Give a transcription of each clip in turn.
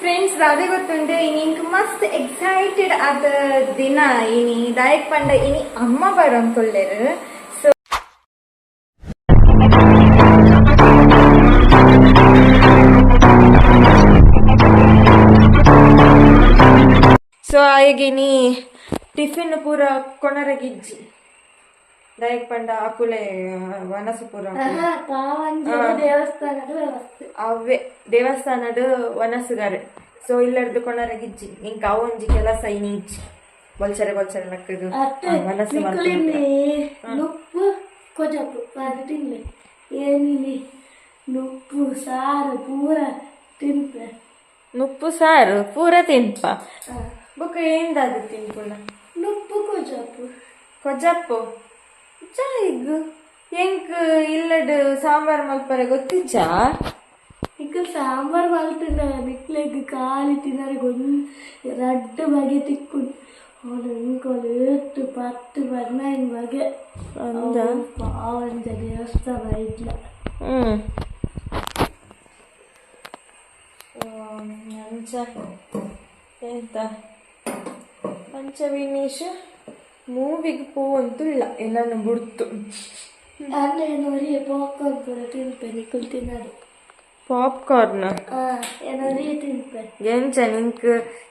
Friends Radhe ಗೊತ್ತುಂಡು ಇನ್ನಿಂಗ್ ಮಸ್ತ್ ಎಕ್ಸೈಟೆಡ್ ಆದ ದಿನ ಇನಿ ದಾಯಕ್ ಪಂಡ ಇನಿ ಅಮ್ಮ ಬರೋಂಕೊಳ್ಳೆರು ಸೊ ಸೊ ಆಯಗಿನಿ ಟಿಫಿನ್ ಪೂರ ಕೊಣರಗಿಜ್ಜಿ. ದೈಕ್ ಪಂಡ ಅಕುಲೆ ವನಸಪುರ ಅವೇ ದೇವಸ್ಥಾನದ ವನಸುಗಾರೆ ಸೊ ಇಲ್ಲರ್ದು ಕೊಣರ ಗಿಜ್ಜಿ. ಇಂಕ ಅವೊಂಜಿ ಕೆಲಸ ಇನಿಜ್ಜಿ ಬೊಲ್ಚರೆ ಬೊಲ್ಚರೆ ಲಕ್ಕದು ವನಸು ನುಪ್ಪು ಕೊಜಪು ತಿನ್ಲ. ಏನಿಲಿ ನುಪ್ಪು ಸಾರು ಪೂರ ತಿನ್ಪ. ನುಪ್ಪು ಸಾರು ಪೂರ ತಿನ್ಪ. ಬುಕ್ ಏಂದಾದ ತಿನ್ಪುಲ್ಲ ನುಪ್ಪು ಕೊಜಪ್ಪು ಕೊಜಪ್ಪು ಚಾಯಿಗು ಎಂಕ್ ಇಲ್ಲಡ್ ಸಾಂಬಾರ್ ಮಲ್ಪರೆ ಗೊತ್ತಿಚ್ಚ ಈಗ ಸಾಂಬಾರ್ ಮಲ್ತಿನ ನಿಕ್ಲೆಗ್ ಕಾಲಿ ತಿನ್ನರೆ ಗೊಂದು ರಡ್ಡು ಬಗೆ ತಿಕ್ಕುಂಡು ಅವನು ಇಂಕೊಲು ಎತ್ತು ಪತ್ತು ಹದಿನೈದು ಬಗೆ. ಪಾವಂಜ ದೇವಸ್ಥಾನ ಇಲ್ಲ ಹ್ಮ್. ಎಂತ? ಎಂತ ಪಂಚವಿನೀಶ್ ಮೂವಿಗೆ ಪೋವಂತುಳ್ಳ ಏನನ್ನು ಬಿಡ್ತು ಅಲ್ಲೇ ನೋಡಿ ಪಾಪ್ಕಾರ್ನ್ ಪೂರ ತಿನ್ಪೆ ನಿಕ್ಕಲ್ ತಿನ್ನರು ಪಾಪ್ಕಾರ್ನ್ ಆ ಏನಾರಿ ತಿನ್ಪೆ ಎಂಚ ನಿಂಕ್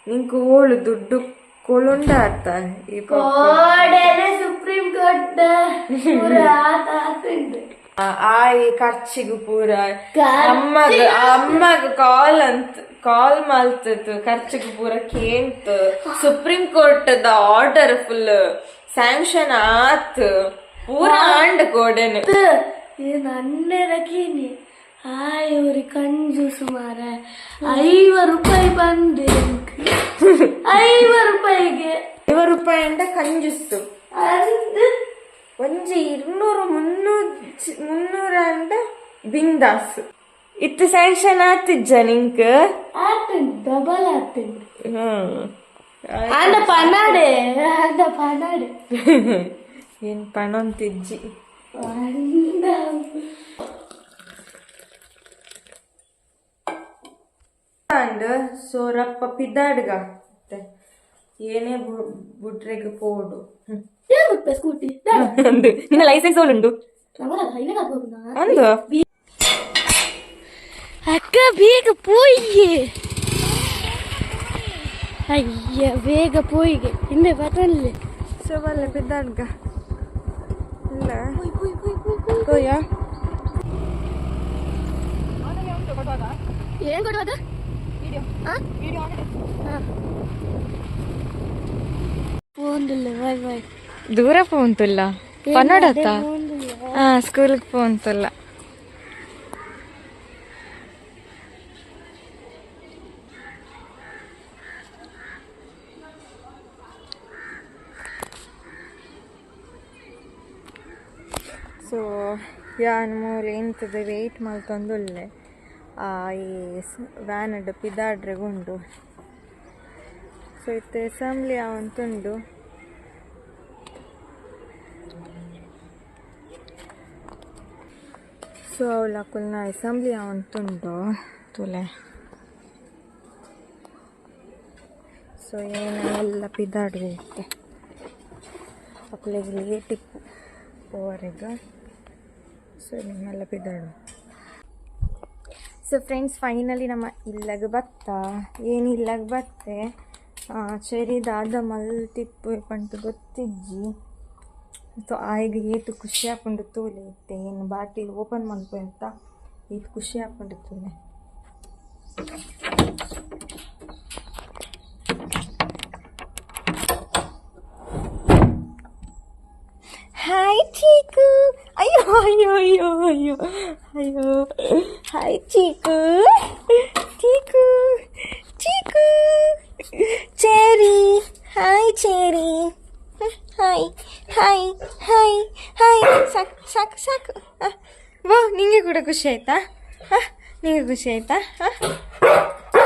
ನಿಂಕ್ ಓಳು ದುಡ್ಡು ಕೊಲುಂಡ ಆತ ಈ ಸುಪ್ರೀಂ ಕೋರ್ಟ್ ಆ ಖರ್ಚಿಗೂ ಪೂರ ಅಮ್ಮಗ ಅಮ್ಮಗ ಕಾಲ್ ಅಂತ. ಕಾಲ್ ಮಾಲ್ತಿತ್ತು ಖರ್ಚಿಗೆ ಪೂರ ಕೇಂತ್. Supreme the order full sanction ಆತ್. ಪೂರ ಆಂಡ್ ಕೋಡೆನು. ನನ್ನೆರಗೀನಿ ಆಯ್ ಇವ್ರಿ ಕಂಜೂಸು ಮಾರ ಐವ ರೂಪಾಯಿ ಬಂದೆ ಐವ ರೂಪಾಯಿಗೆ. ಐವ ರೂಪಾಯಿ ಅಂಡ ಕಂಜೂಸು. ಒಂಜಿ ಇನ್ನೂರು ಮುನ್ನೂರು ಮುನ್ನೂರ ಅಂತ ಬಿಂದಾಸು. ಇತ್ತು ಸ್ಯಾಂಕ್ಷನ್ ಆತಿಜ್ಜ ನಿಂಕ್ ಡಬಲ್ ಹ್ಮ್. ಅಂದ ಪನಾಡೆ ಅಂದ ಪನಾಡೆ ಏನ್ ಪಣ ಅಂತಿಜ್ಜಿ ಅಂಡ್ ಸೋರಪ್ಪ ಪಿದ್ದಾಡ್ಗ. ಏನೇ ಬು- ಬುಡ್ರೆಗ್ ಪೋಡು. ಸ್ಕೂಟಿ? ನಿನ್ನ ಲೈಸೆನ್ಸ್ ಹೋಗುದಾ ಅಂದು? ಅಕ್ಕ ಬೇಗ ಪೋಯಿಗೆ. ಅಯ್ಯ ಬೇಗ ಪೋಯಿಗೆ. ಹಿಂದೆ ಬರಲಿ ಸೋಬಲ್ಲ ಪಿದ್ದಾಡ್ಗ ಇಲ್ಲ. ಹೋಯ ಏನ್ ಕೊಡುವಾಗ ದೂರ ಫೋನ್ ತುಲ್ಲ ಪನ್ನಡತ್ತ ಹಾ ಸ್ಕೂಲ್ಗೆ ಫೋನ್ ಸೊ ಯಾನ್ ಮೂಲೆ ಎಂತದ ವೆಯ್ಟ್ ಆ, ಈ ವ್ಯಾನ್ ಅಡ್ ಪಿದಾಡ್ರೆಗುಂಡು ಸೊ ಇತ್ತೆ ಅಸೆಂಬ್ಲಿ ಅವಂತುಂಡು ಸೊ ಅವಳ ಕುಲ್ನ ಅಸೆಂಬ್ಲಿ ಅವಂತುಂಡು ತುಲೆ. ಸೊ ಏನೆಲ್ಲ ಇತ್ತೆ ಅಕ್ಕಳಿಗೆ ಲೇಟಿಪ್ಪು ಓವರಿಗೆ ಸೊ ಇದನ್ನೆಲ್ಲ ಬಿದ್ದಾಡು ಸೊ ಫ್ರೆಂಡ್ಸ್ ಫೈನಲಿ ನಮ್ಮ ಇಲ್ಲಗ ಬತ್ತ? ಏನು ಇಲ್ಲಗ ಬತ್ತೆ? ಚೆರಿದಾದ ಮಲ್ತಿಪ್ಪು ಪಂಟು ಗೊತ್ತಿಜ್ಜಿ. ಸೊ ಆಯ್ಗ ಏತು ಖುಷಿ ಹಾಕೊಂಡು ತೂಲೆ ಇತ್ತೆ. ಏನು ಬಾಟಿಲ್ ಓಪನ್ ಮಾಡ್ಕೊಂತ ಏತು ಖುಷಿ ಹಾಕೊಂಡು ಅಯ್ಯೋ ಅಯ್ಯೋ ಅಯ್ಯೋ ಅಯ್ಯೋ ಅಯ್ಯೋ ಹಾಯ್ ಚೀಕು ಚೀಕು ಚೀಕು ಚೇರಿ ಹಾಯ್ ಚೇರಿ ಹಾಯ್ ಹಾಯ್ ಹಾಯ್ ಹಾಯ್ ಸಾಕು ಸಾಕು ಸಾಕು ಆ, ವಾ ನಿಂಗೆ ಕೂಡ ಖುಷಿ ಆಯ್ತಾ ಆ, ನಿಂಗೆ ಖುಷಿ ಆಯ್ತಾ ಆ? ಓ. ಆ,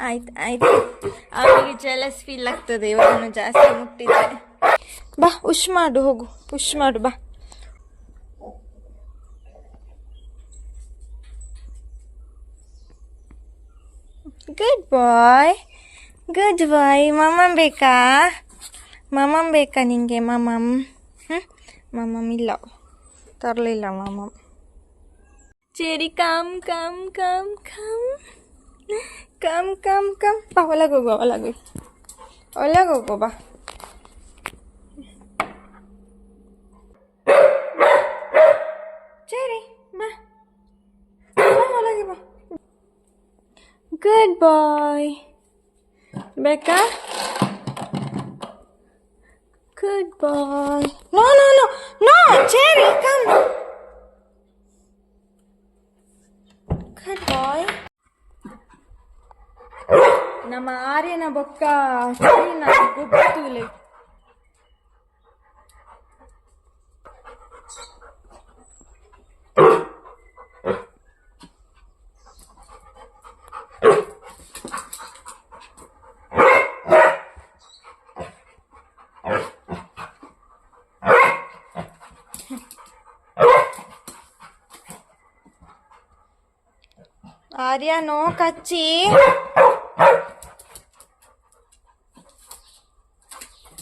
ಆಯ್ತು ಆಯ್ತು. ಅವನಿಗೆ ಜಲಸ್ ಫೀಲ್ ಆಗ್ತದೆ ಇವರನ್ನು ಜಾಸ್ತಿ ಮುಟ್ಟಿದ್ರೆ. ಬಾ ಉಶ್ ಮಾಡು, ಹೋಗು. ಉಶ್ ಮಾಡು, ಬಾ. ಗುಡ್ ಬಾಯ್ ಗುಡ್ ಬಾಯ್ ಮಮಮ್ ಬೇಕಾ? ಮಮ್ಮಮ್ ಬೇಕಾ ನಿಂಗೆ? ಮಮ್ಮಮ್ ಹ್ಞೂ ಮಮ್ಮಮ್ ಇಲ್ಲ. ತರಲಿಲ್ಲ ಮಮ್ಮಮ್ Cherry come come come come come come come ಬಾ ಒಳಗೆ ಹೋಗುವ ಒಳಗೆ ಒಳಗೆ ಹೋಗೋ ಬಾ ಚೇರಿ ಬಾ ಬಾ ಒಳಗೆ ಬಾ ಗುಡ್ ಬಾಯ್ ಬೇಕಾ good boy no no no no Cherry come good boy ನಮ್ಮ ಆರ್ಯನ ಬೊಕ್ಕ ಸರಿ ನಾನು ಗೊತ್ತೂಲೆ ಆರ್ಯ ನೋ ಕಚ್ಚಿ.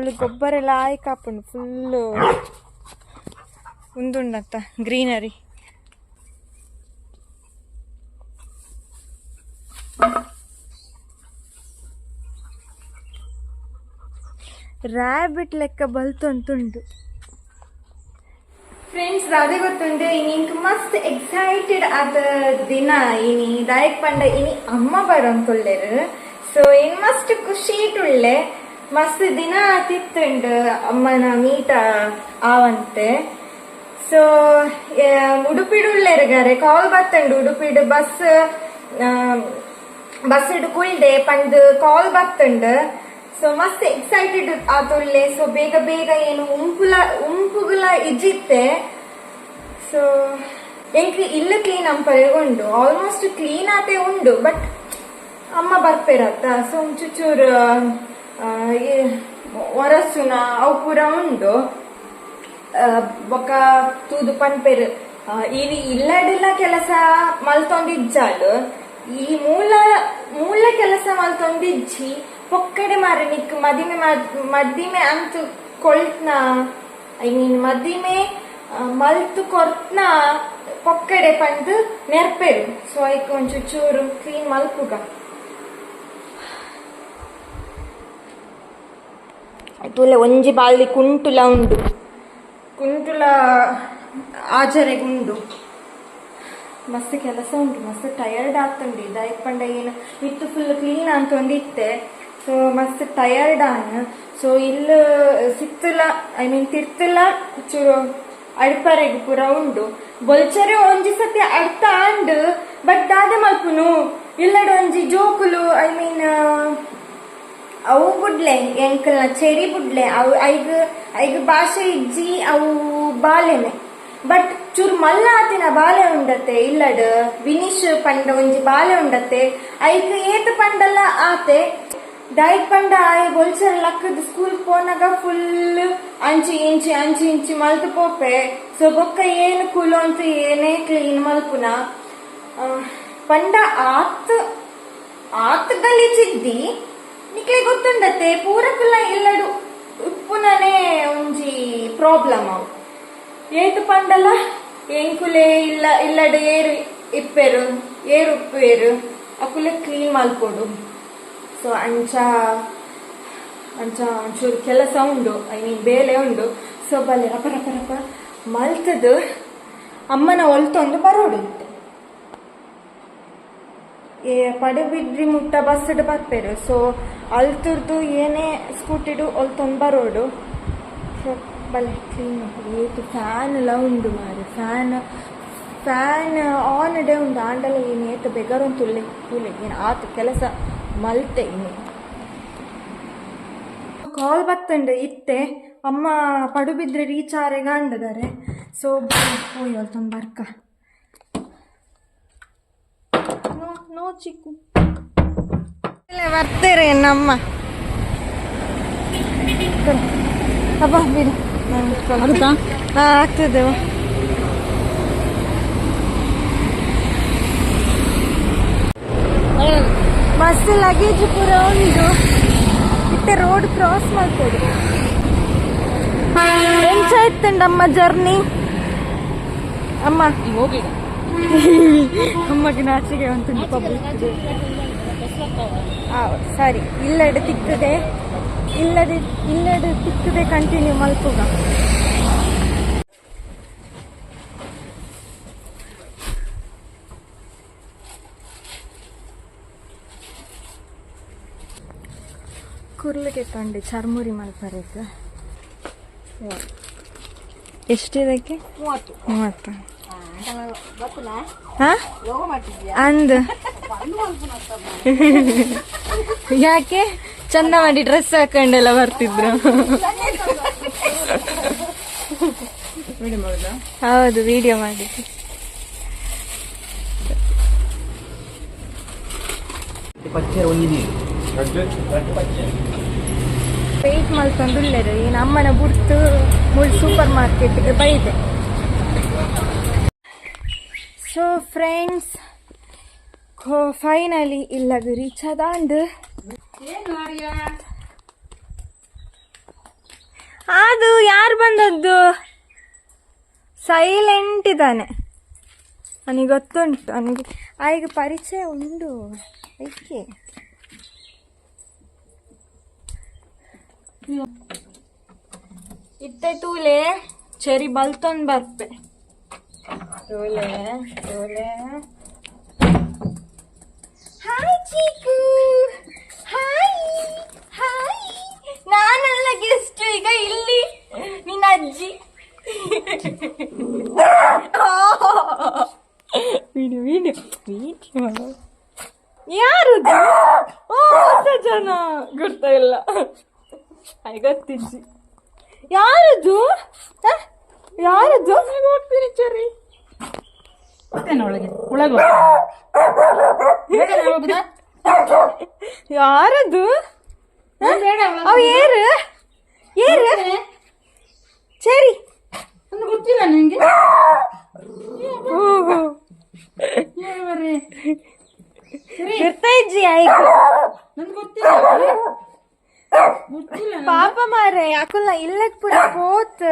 ಅವಳು ಗೊಬ್ಬರ ಎಲ್ಲ ಆಯ್ಕೆ ಹಾಕೊಂಡು ಫುಲ್ಲು ಉಂದುಂಡಂತ ಗ್ರೀನರಿ ರ್ಯಾಬಿಟ್ ಲೆಕ್ಕ ಬಲ್ತಂತುಂಡು ಫ್ರೆಂಡ್ಸ್ ರಾಧೆ ಗೊತ್ತುಂಡು ಇನಿಂಕ್ ಮಸ್ತ್ ಎಕ್ಸೈಟೆಡ್ ಆದ ದಿನ ಇನಿ ದಾಯಕ್ ಪಂಡ ಇನಿ ಅಮ್ಮ ಬರೋಂತುಳ್ಳೇರು ಸೊ ಇನ್ ಮಸ್ತ್ ಖುಷಿ ಇಟ್ಟುಳ್ಳೆ ಮಸ್ತ್ ದಿನ ತಿತ್ತುಂಡು ಅಮ್ಮನ ಮೀಟ ಆವಂತೆ. ಸೊ ಉಡುಪಿಡುಳ್ಳೇರ್ಗಾರೆ ಕಾಲ್ ಬತ್ತಂಡು ಉಡುಪಿಡು ಬಸ್ ಬಸ್ ಇಡು ಕುಲ್ದೆ ಪಂದ್ ಕಾಲ್ ಬತ್ತುಂಡು ಸೊ ಮಸ್ತ್ ಎಕ್ಸೈಟೆಡ್ ಆತುಳ್ಳೆ ಸೊ ಬೇಗ ಬೇಗ ಏನು ಉಂಪುಲ, ಉಂಪುಗುಲ ಇಜ್ಜಿತ್ತೆ. ಸೊ ಎಂಕ್ಲಿ ಇಲ್ಲ ಕ್ಲೀನ್ ಅಂಪಲ್ಗೊಂಡು ಆಲ್ಮೋಸ್ಟ್ ಕ್ಲೀನ್ ಆತೆ ಉಂಡು ಬಟ್ ಅಮ್ಮ ಬರ್ಪೇರತ್ತ. ಸೊ ಒಂಚೂರು ಒರಸುನ ಅವು ಪೂರ ಉಂಡು ಬೊಕ ತೂದು ಪನ್ಪೆರ್. ಇವಿ ಇಲ್ಲಡಿಲ್ಲ ಕೆಲಸ ಮಲ್ತೊಂದಿಜ್ಜಾಲು. ಈ ಮೂಲ ಮೂಲ ಕೆಲಸ ಮಲ್ತೊಂದಿಜ್ಜಿ ಪೊಕ್ಕಡೆ ಮಾರಿ ನಿಕ್ ಮದಿಮೆ ಮದ್- ಮದ್ದಿಮೆ ಅಂತ ಕೊಳ್ತ್ನ. ಐ ಮೀನ್ ಮದಿಮೆ ಮಲ್ತು ಕೊರ್ತ್ನ ಪೊಕ್ಕಡೆ ಪಂದು ನೆರ್ಪೆರು. ಸೊ, ಐಕ್ ಒಂಚೂರು ಚೂರು ಕ್ಲೀನ್ ಮಲ್ಪುಗ. ತುಲೆ ಒಂಜಿ ಬಾಲ್ದಿ ಕುಂಟುಲ ಉಂಡು ಕುಂಟುಲ ಆಚರೆಗುಂಡು ಮಸ್ತ್ ಕೆಲಸ ಉಂಟು ಮಸ್ತ್ ಟಯರ್ಡ್ ಆಗ್ತುಂಡು ದಯಪಂಡ ಏನು ಇತ್ತು ಫುಲ್ ಕ್ಲೀನ್ ಅಂತೊಂದಿತ್ತೆ ಸೊ ಮಸ್ತ್ ಟಯರ್ಡ್ ಆನ್ ಸೊ ಇಲ್ಲ ಸಿತ್ತುಲ ಐ ಮೀನ್ ತಿರ್ತುಲ ಚೂರು ಅಡ್ಪರೆಗ್ ಪೂರ ಉಂಡು ಬೊಲ್ಚರೆ ಒಂಜಿ ಸತಿ ಅಡ್ತ ಆಂಡ್ ಬಟ್ ದಾದ ಮಲ್ಪುನು ಇಲ್ಲಡ ಒಂಜಿ ಜೋಕುಲು ಐ ಮೀನ್ ಅವು ಬುಡ್ಲೆ, ಎಂಕಲ್ನ ಚೆರಿ ಬುಡ್ಲೆ, ಅವು ಐಗ್ ಐಗ್ ಭಾಷೆ ಇಜ್ಜಿ, ಅವು ಬಾಲೆನೆ. ಬಟ್ ಚೂರು ಮಲ್ಲ ಆತಿನ ಬಾಲೆ ಉಂಡತೆ ಇಲ್ಲಡ್ ವಿನಿಶ್ ಪಂಡ ಒಂಜಿ ಬಾಲೆ ಉಂಡತೆ ಐಗ್ ಏತ್ ಪಂಡಲ್ಲ ಆತೆ. ಡೈಟ್ ಪಂಡ ಆಯ್ ಬೊಲ್ಸರ್ ಲಕ್ಕದ ಸ್ಕೂಲ್ ಪೋನಾಗ ಫುಲ್ ಅಂಚಿ ಇಂಚಿ ಅಂಚಿ ಇಂಚಿ ಮಲ್ತು ಪೋಪೆ. ಸೊ ಬೊಕ್ಕ ಏನು ಕುಲು ಅಂತ ಏನೇ ಕ್ಲೀನ್ ಮಲ್ಪುನ. ಪಂಡ ಆತ್ ಆತ್ ಗಲೀಜಿದ್ದಿ ನಿಕ್ಲೆ ಗೊತ್ತುಂಡತ್ತೆ? ಪೂರಕುಲ್ಲ ಇಲ್ಲಡು ಉಪ್ಪುನೇ ಒಂಜಿ ಪ್ರಾಬ್ಲಮ್ ಅವು. ಏತು ಪಂಡಲ? ಎಂಕುಲೆ ಇಲ್ಲ ಇಲ್ಲಡು ಏರು ಇಪ್ಪೆರು, ಏರು ಉಪ್ಪೇರು ಅಕುಲೆ ಕ್ಲೀನ್ ಮಲ್ಪೊಡು ಸೊ ಅಂಚ ಅಂಚ ಒಂಚೂರು ಕೆಲಸ ಉಂಡು, ಐ ಮೀನ್ ಬೇಲೆ ಉಂಡು. ಸೊ ಬಲೆ ರಪ ರಪ ರಪ, ಮಲ್ತದು. ಅಮ್ಮನ ಒಲ್ತೊಂದು ಬರೋಡು ಪಡುಬಿದ್ರಿ ಮುಟ್ಟ ಬಸ್ಸಡ್ ಬರ್ಪೇರು. ಸೊ ಅಲ್ತುರ್ದು ಏನೇ ಸ್ಕೂಟಿಡು ಅಲ್ಲಿ ಬರೋಡು ಸೊ ಬಲೆ ಕ್ಲೀನ್ ಏತು ಫ್ಯಾನ್ ಎಲ್ಲ ಉಂಡು ಮಾರು. ಫ್ಯಾನ್ ಫ್ಯಾನ್ ಆನ್ ಡೇ ಉಂಡು ಆಂಡಲ ಏನು ಏತ ಬೆಗರೊಂದು ತುಳ್ಳೆ ತುಳ್ಳೆ ಏನು ಆತು ಕೆಲಸ ಮಲ್ತೆ ಇನ್ನು. ಕಾಲ್ ಬತ್ತಂಡು, ಇತ್ತೆ. ಅಮ್ಮ ಪಡುಬಿದ್ರೆ ರೀಚ್ ಆರೆಗ ಅಂಡಿದ್ದಾರೆ ಸೊ ಹೋಯ್ ಅಲ್ತೊಂದು ಬರ್ಕ. ನೋ ನೋ ಚಿಕ್ಕು ಇಲ್ಲ ಬರ್ತಾರೆ ನಮ್ಮ ಅಬ್ಬ ಬಿಡು ಹಾಂ ಆಗ್ತದೆ ಮಸ್ತ್ ಲಗೇಜ್ ಪೂರ ಉಂಟು ಇತ್ತೆ ರೋಡ್ ಕ್ರಾಸ್ ಮಾಡ್ತದೆ ಎಂಚ ಇತ್ತಂಡಮ್ಮ ಜರ್ನಿ ಅಮ್ಮ ಹೋಗಿ ಅಮ್ಮಗೆ ನಾಚಿಗೆ ಒಂದು ಸಾರಿ ಸರಿ. ಇಲ್ಲಡೆ ತಿಕ್ತದೆ ಇಲ್ಲದೆ ಇಲ್ಲಡೆ ತಿಕ್ತದೆ ಕಂಟಿನ್ಯೂ ಮಲ್ಪುಗ ಕುರ್ಲಿಗೆ ತಂಡಿ ಚರ್ಮುರಿ ಮಲ್ಪಾರೆ ಎಷ್ಟಿದಕ್ಕೆ? ಮೂವತ್ತು. ಮೂವತ್ತು. ಹಾ? ಅಂದ್. ಯಾಕೆ? ಚಂದ ಮಾಡಿ ಡ್ರೆಸ್ ಹಾಕೊಂಡೆಲ್ಲ ಬರ್ತಿದ್ರು. ಹೌದು ವಿಡಿಯೋ ಮಾಡಿದ್ದು. ಪೇಟ್ ಮಾಡ್ಕೊಂಡು ಉಳ್ಳೇರು ಈ ನಮ್ಮನ ಬುಡ್ತು ಮುಳ್ ಸೂಪರ್ ಮಾರ್ಕೆಟ್ಗೆ ಬೈದೆ. ಸೊ ಫ್ರೆಂಡ್ಸ್ ಫೈನಲಿ ಇಲ್ಲ ರೀಚ್ ಅದಾಂಡ್ ಅದು ಯಾರು ಬಂದದ್ದು? ಸೈಲೆಂಟ್ ಇದ್ದಾನೆ. ನನಗೆ ಗೊತ್ತುಂಟು. ನನಗೆ ಆಗ ಪರಿಚಯ ಉಂಡು. ಐಕೆ ಇತ್ತೆ ತೂಲೆ ಚರಿ ಬಲ್ತೊಂದು ಬರ್ಪೆ. ತೂಲೆ ತೂಲೆ. ಹಾಯ್ ಚೀಕು ಹಾಯ್ ಹಾಯ್ ನಾನಲ್ಲ ಗೆಸ್ಟ್ ಈಗ ಇಲ್ಲಿ. ನಿನ್ನ ಅಜ್ಜಿ. ವಿಡು ವಿಡು ವಿಡಿಯೋ ಯಾರದು ಓ ಹೊಸ ಜನ. ಗೊತ್ತಾ ಇಲ್ಲ. ಐ ಗೊತ್ತಿಜ್ಜಿ. ಯಾರದು? ಯಾರದು? ಹೋಗ್ತೀನಿ ಚರಿ. ಹೋಗ್ತೇನೆ ಒಳಗೆ ಒಳಗೆ ಹೋಗುದಾ? ಯಾರದು? ಅವ್ ಏರು? ಏರು? ಸರಿ. ಗೊತ್ತಿಲ್ಲ ನಿಂಗೆ. ಬರ್ರಿ. ಇರ್ತಾ ಇಜ್ಜಿ ಆಯ್ತು ನನ್ಗೆ ಗೊತ್ತಿಲ್ಲ. ಪಾಪ ಮಾರೆ ಯಾಕಲ್ಲ ಇಲ್ಲಕ್ ಪೂರ ಪೋತ್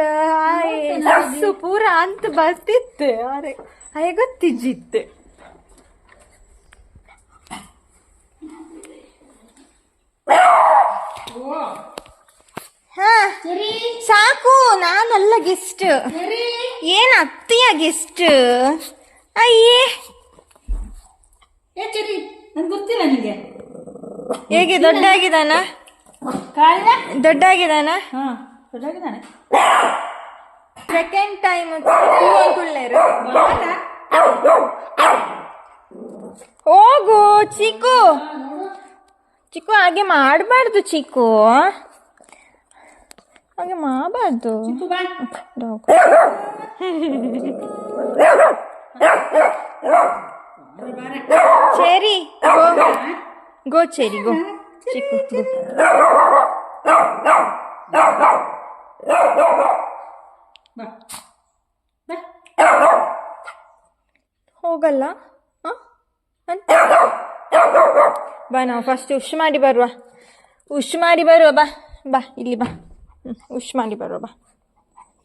ಬಸ್ಸು ಪೂರ ಅಂತ ಬರ್ತಿತ್ತು ಅರೆ ಆಯ್ ಗೊತ್ತಿಜ್ಜಿತ್ತು. ಹಾ ಸಾಕು ನಾನಲ್ಲ ಗೆಸ್ಟ್ ಏನ್ ಅತ್ತಿಯ ಗೆಸ್ಟ್ ಅಯ್ಯೇ. ಏ ಚರಿ ನನ್ಗೆ ಗೊತ್ತಿಲ್ಲ ನಿಮಗೆ ಹೇಗೆ ದೊಡ್ಡ ಆಗಿದಾನ ದೊಡ್ಡ ಆಗಿದಾನ ಹಾ ದೊಡ್ಡಾಗಿದ್ದಾನೆ. ಸೆಕೆಂಡ್ ಟೈಮ್ ಕುಳ್ಳೇರು ಹೋಗು ಚಿಕ್ಕು. ಚಿಕ್ಕು ಹಾಗೆ ಮಾಡಬಾರ್ದು ಚಿಕ್ಕು. ಹಾಗೆ ಮಾಡಬಾರ್ದು. ಚೇರಿ ಚೆರಿ ಗೋ ಗೋ ಚೆರಿ ಗೋ ಚಿಕ್ಕು ಹೋಗಲ್ಲ ಬಾ ನಾವು ಫಸ್ಟ್ ಉಶ್ ಮಾಡಿ ಬರುವ. ಉಶ್ ಮಾಡಿ ಬರುವ, ಬಾ ಬಾ, ಇಲ್ಲಿ ಬಾ. ಹ್ಞೂ ಉಶ್ ಮಾಡಿ ಬರುವ, ಬಾ.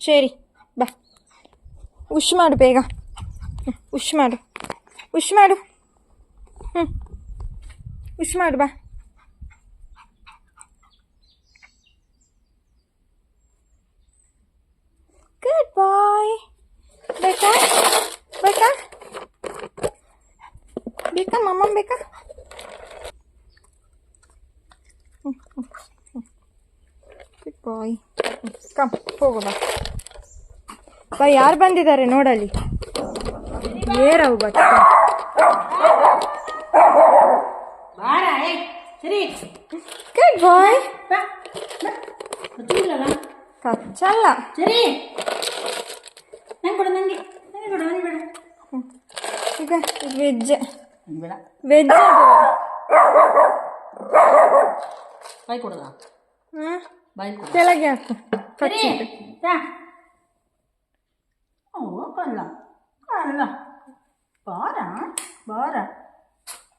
ಸರಿ ಬಾ. ಉಶ್ ಮಾಡು ಬೇಗ. ಉಶ್ ಮಾಡು. ಉಶ್ ಮಾಡು. ಹ್ಞೂ ಉಶ್ ಮಾಡು, ಬಾ ಗುಡ್ ಬಾಯ್ ಬೇಕಾ ಬೇಕಾ ಬೇಕಾ ಮಮ್ಮ ಬೇಕಾ ಗುಡ್ ಬಾಯ್ ಕಮ್ ಹೋಗೋಣ ಬಾ ಯಾರು ಬಂದಿದ್ದಾರೆ ನೋಡಲ್ಲಿ? ಏರವು ಬಟ್ ಗುಡ್ ಬಾಯ್ ಕಚ್ಚಲ್ಲ. ಸರಿ ನಂಗೆ ಕೊಡು ನನಗೆ ನನಗೆ ಕೊಡು ನನಗೆ ಬೇಡ ಈಗ ವೆಜ್ ನಂಗೆ ಬೇಡ ವೆಜ್ ಬಾಯ್ ಕೊಡೋದಾ ಹಾಂ ಬಾಯ್ ಕೊಡು ಕೆಳಗೆ ಹಾಕು ಸರಿ ಕಚ್ಚಿಟ್ಟು ಯಾ ಓ ಕಲ್ಲ ಕಲ್ಲ ಬಾರ ಬಾರ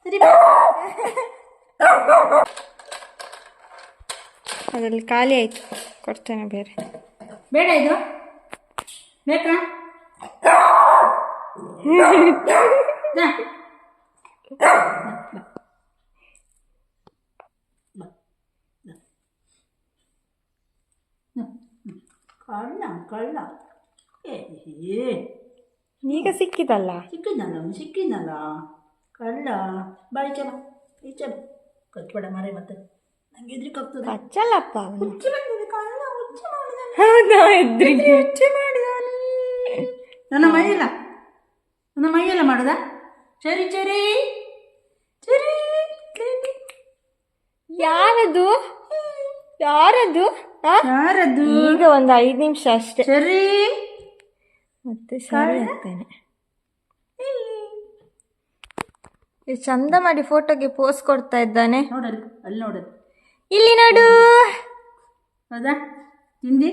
ಸರಿ ಬಾ. ಅದರಲ್ಲಿ ಖಾಲಿ ಆಯಿತು ಕೊಡ್ತೇನೆ ಬೇರೆ ಬೇಡ ಇದು ಬೇಕಾ ಯಾ. ಕಳ್ಳ ಕಳ್ಳ. ಏ ಈಗ ಸಿಕ್ಕಿದಲ್ಲ? ಸಿಕ್ಕಿದ್ನಲ್ಲ ಸಿಕ್ಕಿದ್ನಲ್ಲ ಕಳ್ಳ. ಬಾಯಿ ಚಲ ಈಚೆ ಕಚ್ಬೇಡ ಮರೆ ಮತ್ತೆ. ನಂಗೆ ಎದ್ರಿಕೆ ಆಗ್ತದೆ ಕಚ್ಚಲ್ಲಪ್ಪ ಹುಚ್ಚಿ ಬಂದಿದೆ ಕಳ್ಳ ಹುಚ್ಚಿ ಮಾಡಿದ ಎದ್ರಿಗೆ ಹುಚ್ಚಿ ಮಾಡಿದಾನೆ. ನನ್ನ ಮೈಯಲ್ಲ ನನ್ನ ಮೈಯೆಲ್ಲ ಮಾಡುದ? ಸರಿ ಚರಿ. ಚರಿ ಯಾರದು? ಯಾರದು? ಯಾರದು? ಈಗ ಒಂದು ಐದು ನಿಮಿಷ ಅಷ್ಟೇ. ಸರಿ ಮತ್ತೆ ಸರಿ ಈ ಚಂದ ಮಾಡಿ ಫೋಟೋಗೆ ಪೋಸ್ ಕೊಡ್ತಾ ಇದ್ದಾನೆ. ನೋಡಲ್ಲಿ ಅಲ್ಲಿ ನೋಡಲ್ಲಿ ಇಲ್ಲಿ ನೋಡು. ಹೌದಾ? ತಿಂದಿ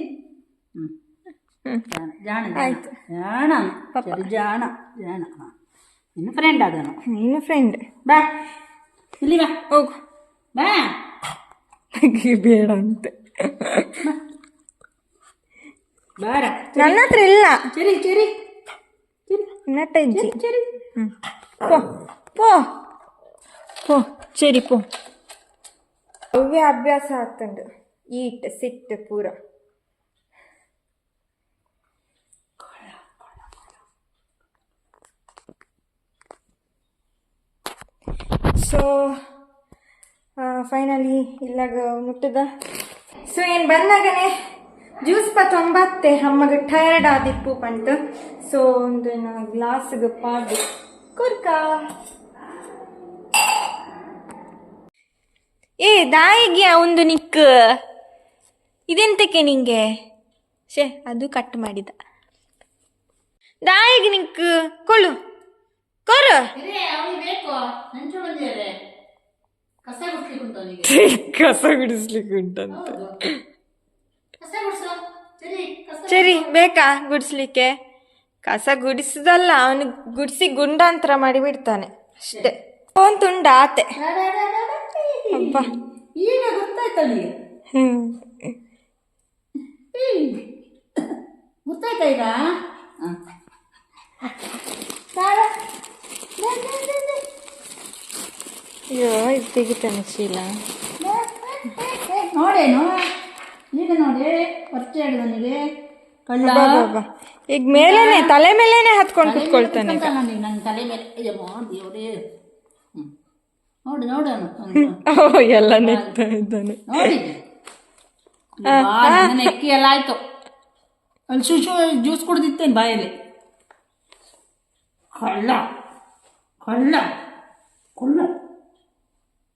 ಹ್ಞೂ ಹ್ಮ್. ಜಾಣ ಜಾಣ ಆಯ್ತು. ಜಾಣ. ಜಾಣ ಜಾಣ. ನಿನ್ನ ಫ್ರೆಂಡ್ ಅದನು ನೀನು ಫ್ರೆಂಡ್ ಬಾ ಇಲ್ಲಿ ಬಾ ಹೋಗು ಬಾ ನನಗೆ ಬೇಡ ಅಂತೆ ಬಾರ ನನ್ನ ಹತ್ರ ಇಲ್ಲ ಸರಿ ಸರಿ ಸರಿ ನಟ ಇಜ್ಜಿ ಸರಿ ಹ್ಮ್. ಪೋ ಪೋ ಪೋ ಸರಿ ಪೋ ಅವ್ಯ ಅಭ್ಯಾಸ ಆಗ್ತಂಡು ಈಟ್ ಸೊ ಫೈನಲಿ ಇಲ್ಲಾಗ ಮುಟ್ಟದ. ಸೊ ಏನು ಬಂದಾಗನೆ ಜ್ಯೂಸ್ ಪ ತೊಂಬತ್ತೆ. ಅಮ್ಮಗೆ ಟಯರ್ಡ್ ಆದಿಪ್ಪು ಪಂಟ್ ಸೊ ಒಂದು ಏನು ಗ್ಲಾಸ್ಗೆ ಪಾಡು ಕುರ್ಕ. ಏ, ದಾಯಿಗೆ ಒಂದು ನಿಕ್ ಇದೆಂತಕ್ಕೆ ನಿಂಗೆ? ಶೇ ಅದು ಕಟ್ ಮಾಡಿದ. ದಾಯಿಗೆ ನಿಕ್. ಕೊಳ್ಳು ಕೊರು ಕಸ ಗುಡ್ಸ್ಲಿಕ್ಕೆ ಉಂಟಂತ ಸರಿ ಬೇಕಾ ಗುಡಿಸ್ಲಿಕ್ಕೆ? ಕಸ ಗುಡಿಸುದಲ್ಲ ಅವನು ಗುಡಿಸಿ ಗುಂಡಾಂತರ ಮಾಡಿ ಬಿಡ್ತಾನೆ. ಅಷ್ಟೇ. ಫೋನ್ ತುಂಡ ಆತೆ. ಅಬ್ಬ. ಈಗ ಗೊತ್ತಾಯ್ತು ಅವನಿಗೆ ಹ್ಮ್. ಗೊತ್ತಾಯ್ತಾ ಈಗ? ಅಯ್ಯೋ ಇದು ತೆಗಿತಾನೆ ಶೀಲ. ನೋಡೇನು ಈಗ ನೋಡಿ ಪರಿಚಯ ನನಗೆ. ಕಳ್ಳ. ಈಗ ಮೇಲೇನೆ ತಲೆ ಮೇಲೇನೆ ಹತ್ಕೊಂಡು ಕುತ್ಕೊಳ್ತಾನೆ. ನನ್ನ ತಲೆ ಮೇಲೆ. ಅಯ್ಯಮ್ಮ ದೇವರೇ. ನೋಡು ನೋಡಿ ನೋಡೋಣ ಎಲ್ಲ ನೆಕ್ತಾ ಇದ್ದಾನೆ. ನೋಡಿ. ಎಕ್ಕಿ ಎಲ್ಲ ಆಯ್ತು. ಅಲ್ಲಿ ಶುಶು ಜ್ಯೂಸ್ ಕುಡ್ದಿತ್ತೇನು ಬಾಯಲ್ಲಿ. ಕಳ್ಳ.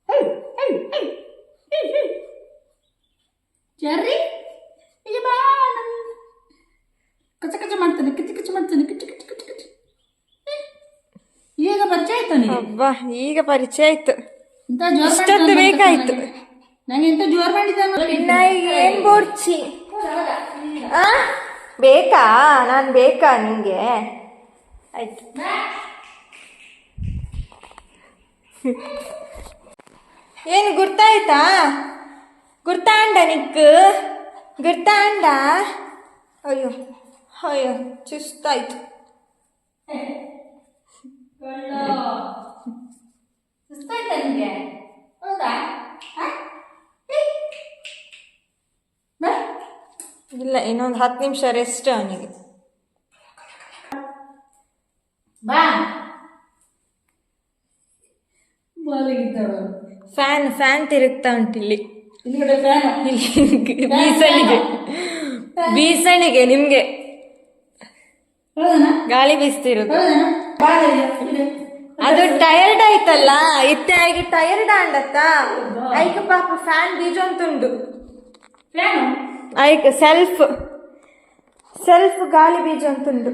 ಹೇ, ಹೇ. ಜರ್ರಿ ಈಗ ಬಾ ಕಚ ಕಚ ಮಾಡ್ತಾನೆ ಕಿಚ್ಚ ಕಿಚ್ಚ ಮಾಡ್ತಾನೆ ಕಿಚ ಕಿಚ ಕಿಚ ಕಿಚ ಹೇ. ಈಗ ಪರಿಚಯ ಆಯ್ತು ಅಬ್ಬಾ ಈಗ ಪರಿಚಯ ಆಯ್ತು ಇಷ್ಟೊತ್ತು ಬೇಕಾಯ್ತು. ನಂಗೆ ಇಂತ ಜೋರ್ ಮಾಡಿದ್ದಾನೆ ಏನ್ ಬೇಕಾ ನಾನು ಬೇಕಾ ನಿಂಗೆ ಆಯ್ತು ಏನು ಗುರ್ತಾಯ್ತಾ? ಗುರ್ತಾಂಡ ನಿಕ್ಕ? ಗುರ್ತಾಂಡ? ಅಯ್ಯೋ ಅಯ್ಯೋ ಚುಸ್ತಾಯ್ತು ಹೌದಾ. ಇಲ್ಲ ಇನ್ನೊಂದು ಹತ್ತು ನಿಮಿಷ ರೆಸ್ಟ್ ಅವನಿಗೆ. ಫ್ಯಾನ್ ಫ್ಯಾನ್ ತಿರುಗ್ತಾ ಉಂಟು ಇಲ್ಲಿ. ಇಲ್ಲಿ ಬೀಸಣಿಗೆ ಬೀಸಣಿಗೆ ನಿಮ್ಗೆ. ಗಾಳಿ ಬೀಸ್ತಿರೋದು. ಅದು ಟೈರ್ಡ್ ಆಯ್ತಲ್ಲ? ಇತ್ತೆ ಆಗಿ ಟೈರ್ಡ್ ಆಂಡತ್ತಾ? ಐಕ ಪಾಪ ಫ್ಯಾನ್ ಬೀಜ ಅಂತುಂಡು ಐಕ ಸೆಲ್ಫ್ ಸೆಲ್ಫ್ ಗಾಳಿ ಬೀಜ ಅಂತುಂಡು